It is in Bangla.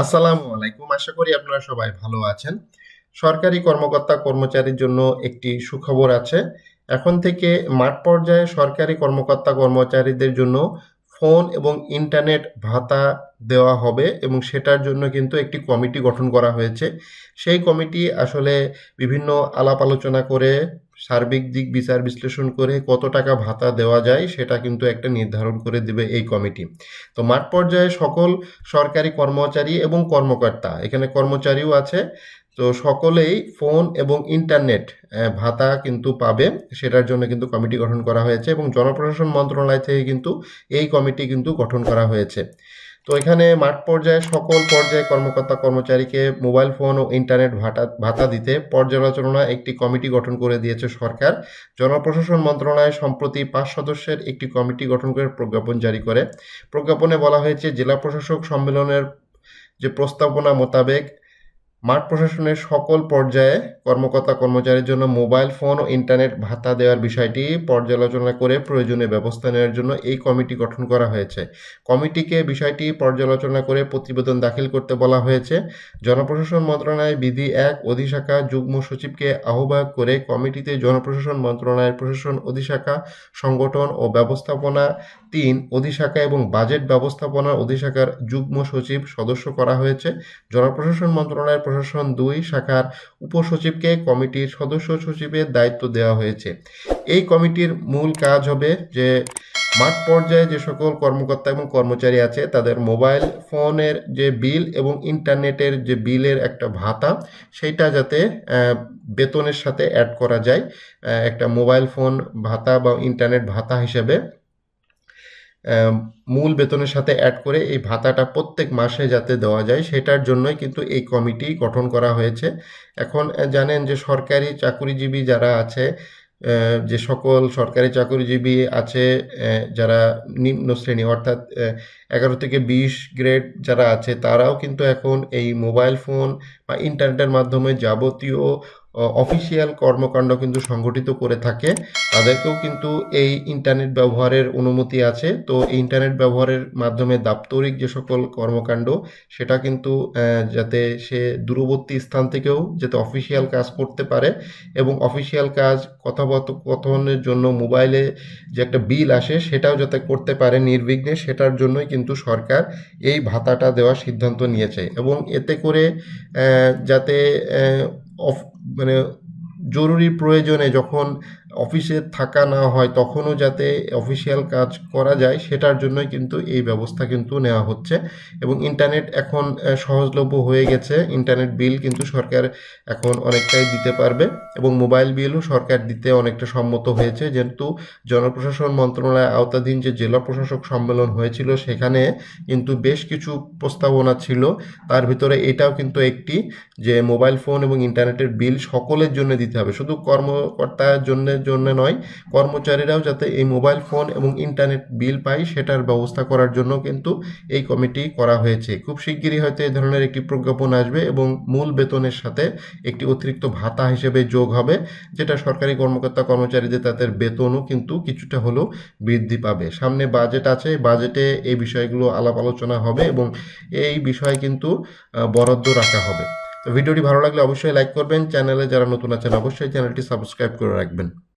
আসসালামু আলাইকুম। আশা করি আপনারা সবাই ভালো আছেন। সরকারি কর্মকর্তা কর্মচারীর জন্য একটি সুখবর আছে। এখন থেকে মাঠ পর্যায়ে সরকারি কর্মকর্তা কর্মচারীদের জন্য ফোন এবং ইন্টারনেট ভাতা দেওয়া হবে এবং সেটার জন্য কিন্তু একটি কমিটি গঠন করা হয়েছে। সেই কমিটি আসলে বিভিন্ন আলাপ আলোচনা করে সার্বিক দিক বিচার বিশ্লেষণ করে কত টাকা ভাতা দেওয়া যায় সেটা কিন্তু একটা নির্ধারণ করে দেবে এই কমিটি। তো মাঠ পর্যায়ে সকল সরকারি কর্মচারী এবং কর্মকর্তা, এখানে কর্মচারীও আছে, তো সকলেই ফোন এবং ইন্টারনেট ভাতা কিন্তু পাবে। সেটার জন্য কিন্তু কমিটি গঠন করা হয়েছে এবং জনপ্রশাসন মন্ত্রণালয় থেকে কিন্তু এই কমিটি কিন্তু গঠন করা হয়েছে। তো এখানে মাঠ পর্যায়ে সকল পর্যায়ে কর্মকর্তা কর্মচারীকে মোবাইল ফোন ও ইন্টারনেট ভাটা, ভাতা দিতে পর্যালোচনা একটি কমিটি গঠন করে দিয়েছে সরকার। জনপ্রশাসন মন্ত্রণালয় সম্প্রতি পাঁচ সদস্যের একটি কমিটি গঠন করে প্রজ্ঞাপন জারি করে। প্রজ্ঞাপনে বলা হয়েছে, জেলা প্রশাসক সম্মেলনের যে প্রস্তাবনা মোতাবেক মাঠ প্রশাসনের সকল পর্যায়ে কর্মকর্তা কর্মচারীর জন্য মোবাইল ফোন ও ইন্টারনেট ভাতা দেওয়ার বিষয়টি পর্যালোচনা করে প্রয়োজনীয় ব্যবস্থা নেওয়ার জন্য এই কমিটি গঠন করা হয়েছে। কমিটিকে বিষয়টি পর্যালোচনা করে প্রতিবেদন দাখিল করতে বলা হয়েছে। জনপ্রশাসন মন্ত্রণালয় বিধি এক, অধিশাখা যুগ্ম সচিবকে আহ্বায়ক করে কমিটিতে জনপ্রশাসন মন্ত্রণালয়ের প্রশাসন, অধিশাখা সংগঠন ও ব্যবস্থাপনা তিন, অধিশাখা এবং বাজেট ব্যবস্থাপনা অধিশাখার যুগ্ম সচিব সদস্য করা হয়েছে। জনপ্রশাসন মন্ত্রণালয়ের প্রশাসন দুই শাখার উপসচিবকে কমিটির সদস্য সচিবের দায়িত্ব দেওয়া হয়েছে। এই কমিটির মূল কাজ হবে যে মাঠ পর্যায়ে যে সকল কর্মকর্তা এবং কর্মচারী আছে, তাদের মোবাইল ফোনের যে বিল এবং ইন্টারনেটের যে বিলের একটা ভাতা, সেইটা যাতে বেতনের সাথে অ্যাড করা যায়। একটা মোবাইল ফোন ভাতা বা ইন্টারনেট ভাতা হিসেবে। মূল বেতনের সাথে অ্যাড করে এই ভাতাটা প্রত্যেক মাসে যাতে দেওয়া যায়, সেটার জন্যই কিন্তু এই কমিটি গঠন করা হয়েছে। এখন জানেন যে সরকারি চাকুরিজীবী যারা আছে যে সকল সরকারি চাকরিজীবী আছে যারা নিম্ন শ্রেণি, অর্থাৎ এগারো থেকে বিশ গ্রেড যারা আছে, তারাও কিন্তু এখন এই মোবাইল ফোন বা ইন্টারনেটের মাধ্যমে যাবতীয় অফিসিয়াল কর্মকাণ্ড কিন্তু সংগঠিত করে থাকে। তাদেরকেও কিন্তু এই ইন্টারনেট ব্যবহারের অনুমতি আছে। তো ইন্টারনেট ব্যবহারের মাধ্যমে দাপ্তরিক যে সকল কর্মকাণ্ড, সেটা কিন্তু যাতে সে দূরবর্তী স্থান থেকেও যাতে অফিসিয়াল কাজ করতে পারে এবং অফিসিয়াল কাজ কথোপকথনের জন্য মোবাইলে যে একটা বিল আসে, সেটাও যাতে করতে পারে নির্বিঘ্নে, সেটার জন্যই কিন্তু সরকার এই ভাতাটা দেওয়ার সিদ্ধান্ত নিয়েছে। এবং এতে করে যাতে মানে জরুরি প্রয়োজনে যখন অফিসে থাকা না হয় তখনও যাতে অফিসিয়াল কাজ করা যায়, সেটার জন্যই কিন্তু এই ব্যবস্থা কিন্তু নেওয়া হচ্ছে। এবং ইন্টারনেট এখন সহজলভ্য হয়ে গেছে। ইন্টারনেট বিল কিন্তু সরকার এখন অনেকটাই দিতে পারবে এবং মোবাইল বিলও সরকার দিতে অনেকটা সম্মত হয়েছে। যেহেতু জনপ্রশাসন মন্ত্রণালয়ের আওতাধীন যে জেলা প্রশাসক সম্মেলন হয়েছিল, সেখানে কিন্তু বেশ কিছু প্রস্তাবনা ছিল। তার ভিতরে এটাও কিন্তু একটি যে মোবাইল ফোন এবং ইন্টারনেটের বিল সকলের জন্য দিতে হবে। শুধু কর্মকর্তার জন্য জন্য নয়, কর্মচারীরাও যাতে এই মোবাইল ফোন এবং ইন্টারনেট বিল পায় সেটার ব্যবস্থা করার জন্য কিন্তু এই কমিটি করা হয়েছে। খুব শিগগিরই হয়তো এই ধরনের একটি প্রজ্ঞাপন আসবে এবং মূল বেতনের সাথে একটি অতিরিক্ত ভাতা হিসেবে যোগ হবে, যেটা সরকারি কর্মকর্তা কর্মচারীদের তাদের বেতনও কিন্তু কিছুটা হলেও বৃদ্ধি পাবে। সামনে বাজেট আছে, বাজেটে এই বিষয়গুলো আলাপ আলোচনা হবে এবং এই বিষয়ে কিন্তু বরাদ্দ রাখা হবে। তো ভিডিওটি ভালো লাগলে অবশ্যই লাইক করবেন, চ্যানেলে যারা নতুন আছেন অবশ্যই চ্যানেলটি সাবস্ক্রাইব করে রাখবেন।